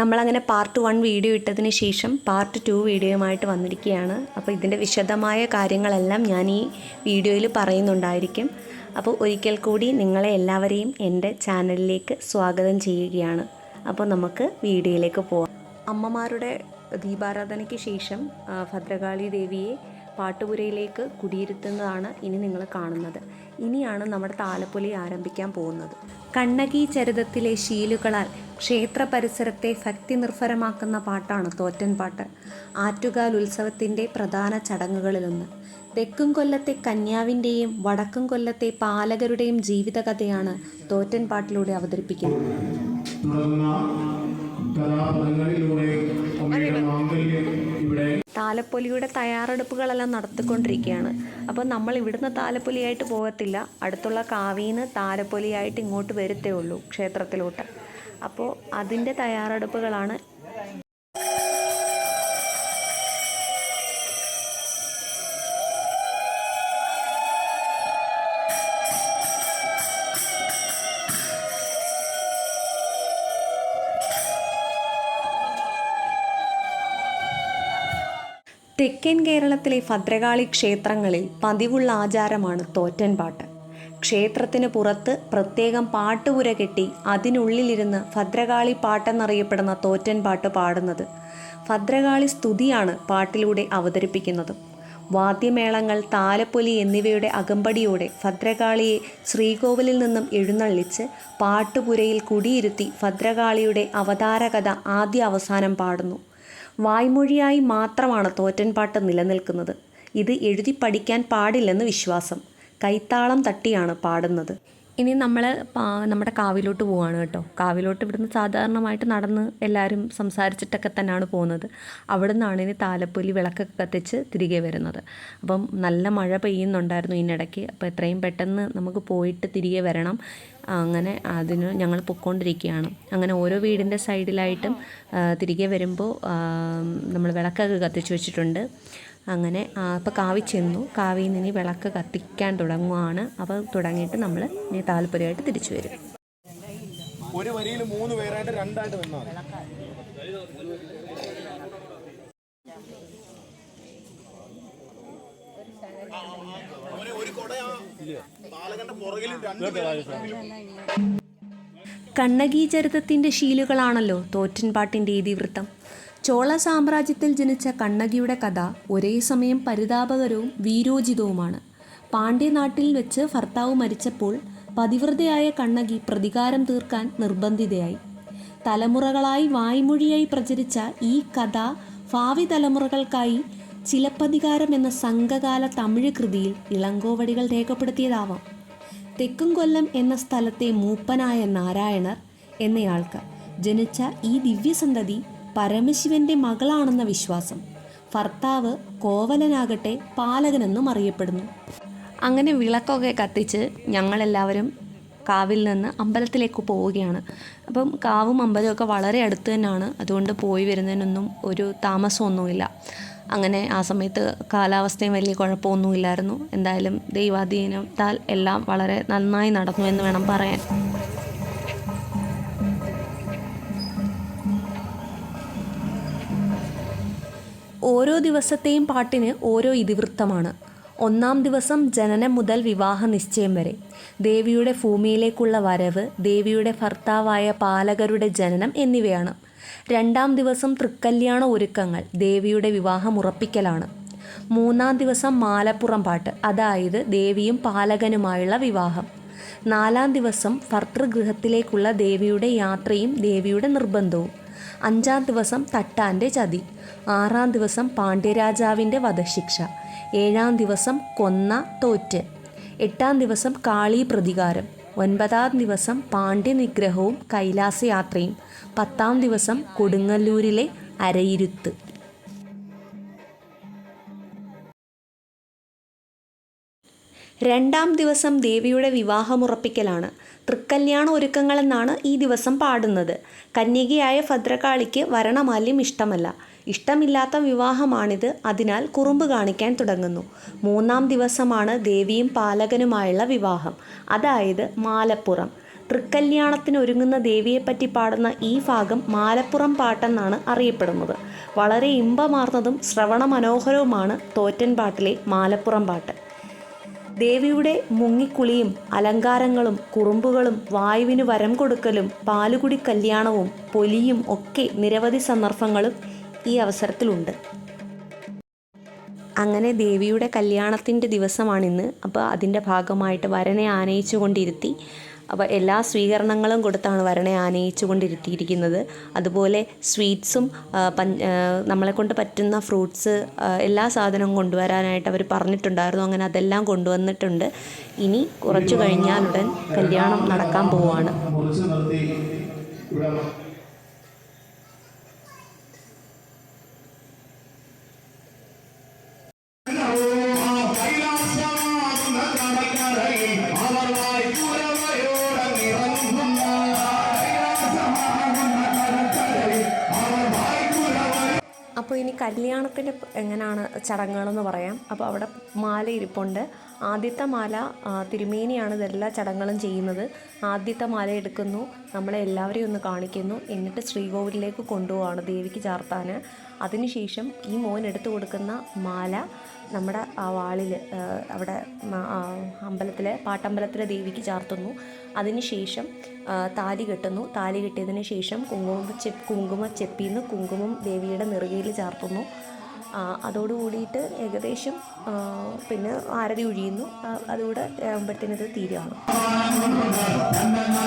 നമ്മളങ്ങനെ part one video ഇട്ടതിന് ശേഷം പാർട്ട് ടു വീഡിയോയുമായിട്ട് വന്നിരിക്കുകയാണ്. അപ്പോൾ ഇതിന്റെ വിശദമായ കാര്യങ്ങളെല്ലാം ഞാൻ ഈ വീഡിയോയിൽ പറയുന്നുണ്ടായിരിക്കും. അപ്പോൾ ഒരിക്കൽ കൂടി നിങ്ങളെ എല്ലാവരെയും എന്റെ ചാനലിലേക്ക് സ്വാഗതം ചെയ്യുകയാണ്. അപ്പോൾ നമുക്ക് വീഡിയോയിലേക്ക് പോവാം. അമ്മമാരുടെ ദീപാരാധനയ്ക്ക് ശേഷം ഭദ്രകാളി ദേവിയെ പാട്ടുപുരയിലേക്ക് കുടിയിരുത്തുന്നതാണ് ഇനി നിങ്ങൾ കാണുന്നത്. ഇനിയാണ് നമ്മുടെ താലപ്പൊലി ആരംഭിക്കാൻ പോകുന്നത്. കണ്ണകി ചരിതത്തിലെ ശീലുകളാൽ ക്ഷേത്ര പരിസരത്തെ ഭക്തി നിർഭരമാക്കുന്ന പാട്ടാണ് തോറ്റൻ പാട്ട്. ആറ്റുകാൽ ഉത്സവത്തിന്റെ പ്രധാന ചടങ്ങുകളിലൊന്ന്. തെക്കും കൊല്ലത്തെ കന്യാവിന്റെയും വടക്കും കൊല്ലത്തെ പാലകരുടെയും ജീവിതകഥയാണ് തോറ്റൻ പാട്ടിലൂടെ അവതരിപ്പിക്കുന്നത്. മാംഗല്യം താലപ്പൊലിയുടെ തയ്യാറെടുപ്പുകളെല്ലാം നടത്തിക്കൊണ്ടിരിക്കുകയാണ്. അപ്പോൾ നമ്മൾ ഇവിടുന്ന് താലപ്പൊലിയായിട്ട് പോകത്തില്ല. അടുത്തുള്ള കാവീന്ന് താലപ്പൊലിയായിട്ട് ഇങ്ങോട്ട് വരത്തേ ഉള്ളൂ ക്ഷേത്രത്തിലോട്ട്. അപ്പോൾ അതിന്റെ തയ്യാറെടുപ്പുകളാണ് തെക്കൻ കേരളത്തിലെ ഭദ്രകാളി ക്ഷേത്രങ്ങളിൽ പതിവുള്ള ആചാരമാണ് തോറ്റൻപാട്ട്. ക്ഷേത്രത്തിന് പുറത്ത് പ്രത്യേകം പാട്ടുപുര കെട്ടി അതിനുള്ളിലിരുന്ന് ഭദ്രകാളി പാട്ടെന്നറിയപ്പെടുന്ന തോറ്റൻപാട്ട് പാടുന്നത് ഭദ്രകാളി സ്തുതിയാണ് പാട്ടിലൂടെ അവതരിപ്പിക്കുന്നത്. വാദ്യമേളങ്ങൾ താലപ്പൊലി എന്നിവയുടെ അകമ്പടിയോടെ ഭദ്രകാളിയെ ശ്രീകോവിലിൽ നിന്നും എഴുന്നള്ളിച്ച് പാട്ടുപുരയിൽ കുടിയിരുത്തി ഭദ്രകാളിയുടെ അവതാരകഥ ആദ്യ അവസാനം പാടുന്നു. വായ്മൊഴിയായി മാത്രമാണ് തോറ്റൻപാട്ട് നിലനിൽക്കുന്നത്. ഇത് എഴുതി പഠിക്കാൻ പാടില്ലെന്ന് വിശ്വാസം. കൈത്താളം തട്ടിയാണ് പാടുന്നത്. ഇനി നമ്മൾ നമ്മുടെ കാവിലോട്ട് പോവാണ് കേട്ടോ. കാവിലോട്ട് ഇവിടുന്ന് സാധാരണമായിട്ട് നടന്ന് എല്ലാവരും സംസാരിച്ചിട്ടൊക്കെ തന്നെയാണ് പോകുന്നത്. അവിടെ നിന്നാണ് ഇനി താലപ്പൊലി വിളക്കൊക്കെ കത്തിച്ച് തിരികെ വരുന്നത്. അപ്പം നല്ല മഴ പെയ്യുന്നുണ്ടായിരുന്നു ഇതിനിടയ്ക്ക്. അപ്പോൾ എത്രയും പെട്ടെന്ന് നമുക്ക് പോയിട്ട് തിരികെ വരണം. അങ്ങനെ അതിന് ഞങ്ങൾ പൊയ്ക്കൊണ്ടിരിക്കുകയാണ്. അങ്ങനെ ഓരോ വീടിന്റെ സൈഡിലായിട്ടും തിരികെ വരുമ്പോൾ നമ്മൾ വിളക്കൊക്കെ കത്തിച്ച് വെച്ചിട്ടുണ്ട്. അങ്ങനെ അപ്പോൾ കാവി ചെന്നു. കാവിയിൽ നിന്ന് ഈ വിളക്ക് കത്തിക്കാൻ തുടങ്ങുവാണ്. അപ്പോൾ തുടങ്ങിയിട്ട് നമ്മൾ ഇനി താല്പര്യമായിട്ട് തിരിച്ചു വരും. ഒരു വരിയിൽ മൂന്ന് പേരായിട്ട് രണ്ടായിട്ട് നിന്നാൽ കണ്ണകി ചരിതത്തിന്റെ ശീലുകളാണല്ലോ തോറ്റൻപാട്ടിന്റെ ഇതിവൃത്തം. ചോള സാമ്രാജ്യത്തിൽ ജനിച്ച കണ്ണകിയുടെ കഥ ഒരേ സമയം പരിതാപകരവും വീരോചിതവുമാണ്. പാണ്ഡ്യനാട്ടിൽ വെച്ച് ഭർത്താവ് മരിച്ചപ്പോൾ പതിവ്രതയായ കണ്ണകി പ്രതികാരം തീർക്കാൻ നിർബന്ധിതയായി. തലമുറകളായി വായ്മൊഴിയായി പ്രചരിച്ച ഈ കഥ ഭാവി തലമുറകൾക്കായി ചിലപ്പതികാരം എന്ന സംഘകാല തമിഴ് കൃതിയിൽ ഇളങ്കോവടികൾ രേഖപ്പെടുത്തിയതാവാം. തെക്കും കൊല്ലം എന്ന സ്ഥലത്തെ മൂപ്പനായ നാരായണർ എന്നയാൾക്ക് ജനിച്ച ഈ ദിവ്യസന്തതി പരമശിവന്റെ മകളാണെന്ന വിശ്വാസം. ഭർത്താവ് കോവലനാകട്ടെ പാലകനെന്നും അറിയപ്പെടുന്നു. അങ്ങനെ വിളക്കൊക്കെ കത്തിച്ച് ഞങ്ങളെല്ലാവരും കാവിൽ നിന്ന് അമ്പലത്തിലേക്ക് പോവുകയാണ്. അപ്പം കാവും അമ്പലമൊക്കെ വളരെ അടുത്ത് തന്നെയാണ്. അതുകൊണ്ട് പോയി വരുന്നതിനൊന്നും ഒരു താമസമൊന്നുമില്ല. അങ്ങനെ ആ സമയത്ത് കാലാവസ്ഥയും വലിയ കുഴപ്പമൊന്നുമില്ലായിരുന്നു. എന്തായാലും ദൈവാധീനത്താൽ എല്ലാം വളരെ നന്നായി നടന്നു എന്ന് വേണം പറയാൻ. ഓരോ ദിവസത്തെയും പാട്ടിന് ഓരോ ഇതിവൃത്തമാണ്. ഒന്നാം ദിവസം ജനനം മുതൽ വിവാഹ നിശ്ചയം വരെ. ദേവിയുടെ ഭൂമിയിലേക്കുള്ള വരവ് ദേവിയുടെ ഭർത്താവായ പാലകരുടെ ജനനം എന്നിവയാണ്. രണ്ടാം ദിവസം തൃക്കല്യാണ ഒരുക്കങ്ങൾ ദേവിയുടെ വിവാഹം ഉറപ്പിക്കലാണ്. മൂന്നാം ദിവസം മാലപ്പുറം പാട്ട് അതായത് ദേവിയും പാലകനുമായുള്ള വിവാഹം. നാലാം ദിവസം ഭർത്തൃഗൃഹത്തിലേക്കുള്ള ദേവിയുടെ യാത്രയും ദേവിയുടെ നിർബന്ധവും. അഞ്ചാം ദിവസം തട്ടാന്റെ ചതി. ആറാം ദിവസം പാണ്ഡ്യരാജാവിന്റെ വധശിക്ഷ. ഏഴാം ദിവസം കൊന്ന തോറ്റ്. എട്ടാം ദിവസം കാളി പ്രതികാരം. ഒൻപതാം ദിവസം പാണ്ഡ്യനിഗ്രഹവും കൈലാസയാത്രയും. പത്താം ദിവസം കൊടുങ്ങല്ലൂരിലെ അരയിരുത്ത്. രണ്ടാം ദിവസം ദേവിയുടെ വിവാഹമുറപ്പിക്കലാണ്. തൃക്കല്യാണ ഒരുക്കങ്ങളെന്നാണ് ഈ ദിവസം പാടുന്നത്. കന്യകയായ ഭദ്രകാളിക്ക് വരണമാല്യം ഇഷ്ടമല്ല. ഇഷ്ടമില്ലാത്ത വിവാഹമാണിത്. അതിനാൽ കുറുമ്പ് കാണിക്കാൻ തുടങ്ങുന്നു. മൂന്നാം ദിവസമാണ് ദേവിയും പാലകനുമായുള്ള വിവാഹം. അതായത് മാലപ്പുറം. തൃക്കല്യാണത്തിന് ഒരുങ്ങുന്ന ദേവിയെപ്പറ്റി പാടുന്ന ഈ ഭാഗം മാലപ്പുറം പാട്ടെന്നാണ് അറിയപ്പെടുന്നത്. വളരെ ഇമ്പമാർന്നതും ശ്രവണ മനോഹരവുമാണ് തോറ്റൻപാട്ടിലെ മാലപ്പുറം പാട്ട്. ദേവിയുടെ മുങ്ങിക്കുളിയും അലങ്കാരങ്ങളും കുറുമ്പുകളും വായുവിന് വരം കൊടുക്കലും പാലുകുടി കല്യാണവും പൊലിയും ഒക്കെ നിരവധി സന്ദർഭങ്ങളും ഈ അവസരത്തിലുണ്ട്. അങ്ങനെ ദേവിയുടെ കല്യാണത്തിന്റെ ദിവസമാണിന്ന്. അപ്പോൾ അതിന്റെ ഭാഗമായിട്ട് വരനെ ആനയിച്ചു കൊണ്ടിരുത്തി അപ്പോൾ എല്ലാ സ്വീകരണങ്ങളും കൊടുത്താണ് വരണേ ആനയിച്ചു കൊണ്ടിരുത്തിയിരിക്കുന്നത് അതുപോലെ സ്വീറ്റ്സും നമ്മളെ കൊണ്ട് പറ്റുന്ന ഫ്രൂട്ട്സ് എല്ലാ സാധനവും കൊണ്ടുവരാനായിട്ട് അവർ പറഞ്ഞിട്ടുണ്ടായിരുന്നു. അങ്ങനെ അതെല്ലാം കൊണ്ടുവന്നിട്ടുണ്ട്. ഇനി കുറച്ചു കഴിഞ്ഞാലുടൻ കല്യാണം നടക്കാൻ പോവുകയാണ് കല്യാണത്തിന്റെ എങ്ങനെയാണ് ചടങ്ങുകളെന്ന് പറയാം. അപ്പോൾ അവിടെ മാല ഇരിപ്പുണ്ട് ആദ്യത്തെ മാല തിരുമേനിയാണ് ഇതെല്ലാ ചടങ്ങുകളും ചെയ്യുന്നത്. ആദ്യത്തെ മാല എടുക്കുന്നു. നമ്മളെ എല്ലാവരെയും ഒന്ന് കാണിക്കുന്നു. എന്നിട്ട് ശ്രീകോവിലേക്ക് കൊണ്ടുപോവാണ് ദേവിക്ക് ചാർത്താൻ അതിനുശേഷം ഈ മോൻ എടുത്തു കൊടുക്കുന്ന മാല നമ്മുടെ ആ വാളിൽ അവിടെ അമ്പലത്തിലെ പാട്ടമ്പലത്തിലെ ദേവിക്ക് ചാർത്തുന്നു. അതിനുശേഷം താലി കെട്ടുന്നു. താലി കെട്ടിയതിന് ശേഷം കുങ്കുമ ചെ കുങ്കുമ ചെപ്പിന്ന് കുങ്കുമം ദേവിയുടെ നെറുകയിൽ ചാർത്തുന്നു. ആ, അതോടുകൂടിയിട്ട് ഏകദേശം പിന്നെ ആരതി ഒഴിയുന്നു ആ, അതുകൂടെ ആകുമ്പോഴത്തേനത് തീരുകയാണ്. അങ്ങനെ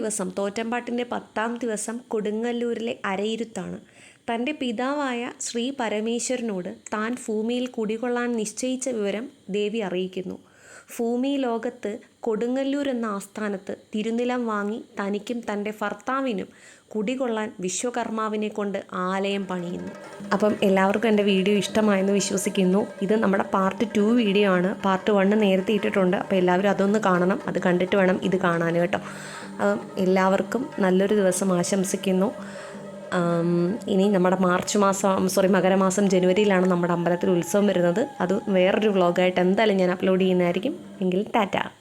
ദിവസം തോറ്റമ്പാട്ടിന്റെ പത്താം ദിവസം കൊടുങ്ങല്ലൂരിലെ അരയിരുത്താണ്. തന്റെ പിതാവായ ശ്രീ പരമേശ്വരനോട് താൻ ഭൂമിയിൽ കുടികൊള്ളാൻ നിശ്ചയിച്ച വിവരം ദേവി അറിയിക്കുന്നു. ഭൂമി ലോകത്ത് കൊടുങ്ങല്ലൂർ എന്ന ആസ്ഥാനത്ത് തിരുനിലം വാങ്ങി തനിക്കും തന്റെ ഭർത്താവിനും കുടികൊള്ളാൻ വിശ്വകർമാവിനെ കൊണ്ട് ആലയം പണിയുന്നു. അപ്പം എല്ലാവർക്കും എന്റെ വീഡിയോ ഇഷ്ടമായെന്ന് വിശ്വസിക്കുന്നു. ഇത് നമ്മുടെ പാർട്ട് ടു വീഡിയോ ആണ്. പാർട്ട് വണ്ണ് നേരത്തെ ഇട്ടിട്ടുണ്ട്. അപ്പോൾ എല്ലാവരും അതൊന്ന് കാണണം. അത് കണ്ടിട്ട് വേണം ഇത് കാണാൻ കേട്ടോ. എല്ലാവർക്കും നല്ലൊരു ദിവസം ആശംസിക്കുന്നു. ഇനി നമ്മുടെ മാർച്ച് മാസം സോറി മകരമാസം ജനുവരിയിലാണ് നമ്മുടെ അമ്പലത്തിൽ ഉത്സവം വരുന്നത്. അത് വേറൊരു വ്ലോഗായിട്ട് എന്തായാലും ഞാൻ അപ്ലോഡ് ചെയ്യുന്നതായിരിക്കും. എങ്കിൽ ടാറ്റ.